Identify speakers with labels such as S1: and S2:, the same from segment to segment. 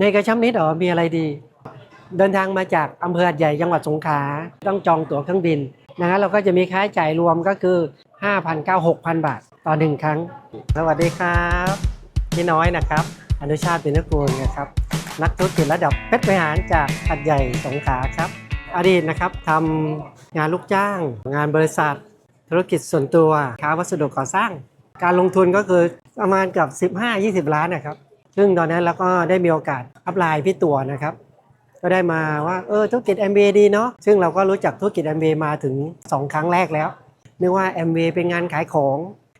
S1: ในกระชับมิตรเหรอมีอะไรดี เดินทางมาจากอำเภอหัดใหญ่จังหวัดสงขลาต้องจองตั๋วเครื่องบินนะฮะเราก็จะมีค่าใช้จ่ายรวมก็คือ5,000 9 6,000 บาท ต่อหนึ่งครั้ง สวัสดีครับพี่น้อยนะครับ อนุชาติเปินนักูลนะครับ นักธุรกิจระดับเพชรบริหารจากหัดใหญ่สงขลาครับ อดีตนะครับทำงานลูกจ้าง งานบริษัท ธุรกิจส่วนตัวค้าวัสดุก่อสร้าง การลงทุนก็คือประมาณกับ 15-20 ล้านนะครับ ซึ่งตอนนั้นเราก็ได้มีโอกาสอัพไลน์พี่ตัวนะครับ ก็ได้มาว่าเออธุรกิจ MBA ดีเนาะซึ่งเราก็รู้จักธุรกิจ MBA มาถึง 2 ครั้งแรกแล้วนึกว่า MBA เป็นงานขายของ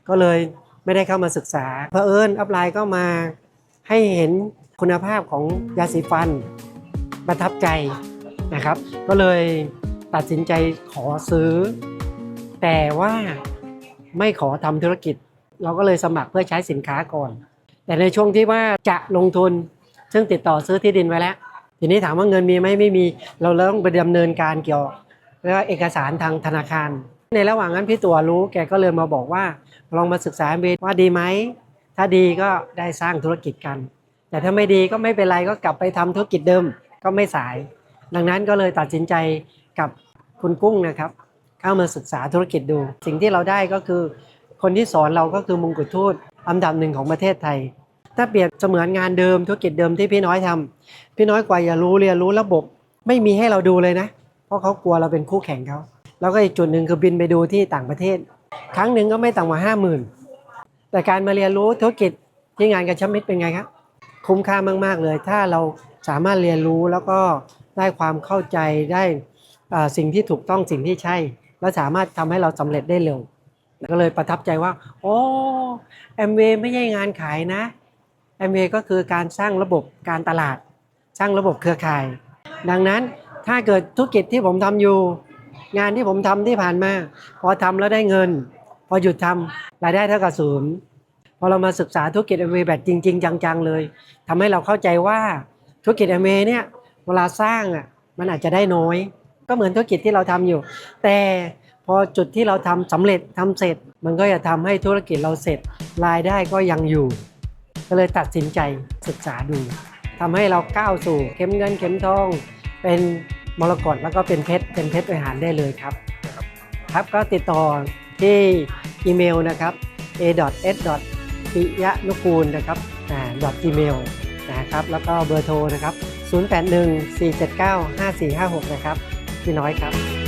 S1: ก็เลยไม่ได้เข้ามาศึกษาเพอเอิญอัพไลน์ก็มาให้เห็นคุณภาพของยาสีฟันประทับใจนะครับ ก็เลยตัดสินใจขอซื้อ แต่ว่าไม่ขอทำธุรกิจ เราก็เลยสมัครเพื่อใช้สินค้าก่อน แต่ในช่วงที่ว่าจะลงทุนซึ่งติดต่อซื้อที่ดินไว้แล้ว ทีนี้ถามว่าเงินมีไหมไม่มี เราต้องไปดำเนินการเกี่ยวเรียกว่าเอกสารทางธนาคาร ในระหว่างนั้นพี่ตัวรู้แกก็เลยมาบอกว่าลองมาศึกษาเบว่าดีไหมถ้าดีก็ได้สร้างธุรกิจกัน แต่ถ้าไม่ดีก็ไม่เป็นไรก็กลับไปทำธุรกิจเดิมก็ไม่สาย ดังนั้นก็เลยตัดสินใจกับคุณกุ้งนะครับ เข้ามาศึกษาธุรกิจดู สิ่งที่เราได้ก็คือ คนที่สอนเราก็คือมงกุฎทูต อันดับหนึ่งของประเทศไทย ถ้าเปรียบเสมือนงานเดิมธุรกิจเดิมที่พี่น้อยทำพี่น้อยกว่าอย่ารู้เรียนรู้ระบบไม่มีให้เราดูเลยนะ เพราะเขากลัวเราเป็นคู่แข่งเขาแล้วก็อีกจุดหนึ่งคือบินไปดูที่ต่างประเทศ ครั้งหนึ่งก็ไม่ต่ำกว่าห้าหมื่นแต่การมาเรียนรู้ธุรกิจที่งานกระชับมิตรเป็นไงครับคุ้มค่ามากๆเลย ถ้าเราสามารถเรียนรู้แล้วก็ได้ความเข้าใจได้สิ่งที่ถูกต้องสิ่งที่ใช่ แล้วสามารถทำให้เราสำเร็จได้เร็ว ก็เลยประทับใจว่าโอ้แอมเวไม่ใช่งานขายนะแอมเวก็คือการสร้างระบบการตลาด สร้างระบบเครือข่าย ดังนั้นถ้าเกิดธุรกิจที่ผมทำอยู่ งานที่ผมทำที่ผ่านมา พอทำแล้วได้เงิน พอหยุดทำรายได้เท่ากับศูนย์พอเรามาศึกษาธุรกิจแอมเวแบบจริง ๆ จังๆเลยทำให้เราเข้าใจว่าธุรกิจแอมเวเนี่ยเวลาสร้างอะมันอาจจะได้น้อย ก็เหมือนธุรกิจที่เราทำอยู่ แต่ พอจุดที่เราทำสำเร็จทำเสร็จ มันก็จะทำให้ธุรกิจเราเสร็จรายได้ก็ยังอยู่ ก็เลยตัดสินใจศึกษาดูทำให้เราก้าวสู่เข็มเงินเข็มทอง เป็นมรกตแล้วก็เป็นเพชรเป็นเพชรบริหารได้เลยครับ ครับก็ติดต่อที่อีเมลนะครับ a s ปิยะนุกูลนะครับอ่า .gmail นะครับแล้วก็เบอร์โทรนะครับ 0814795456 นะครับพี่น้อยครับ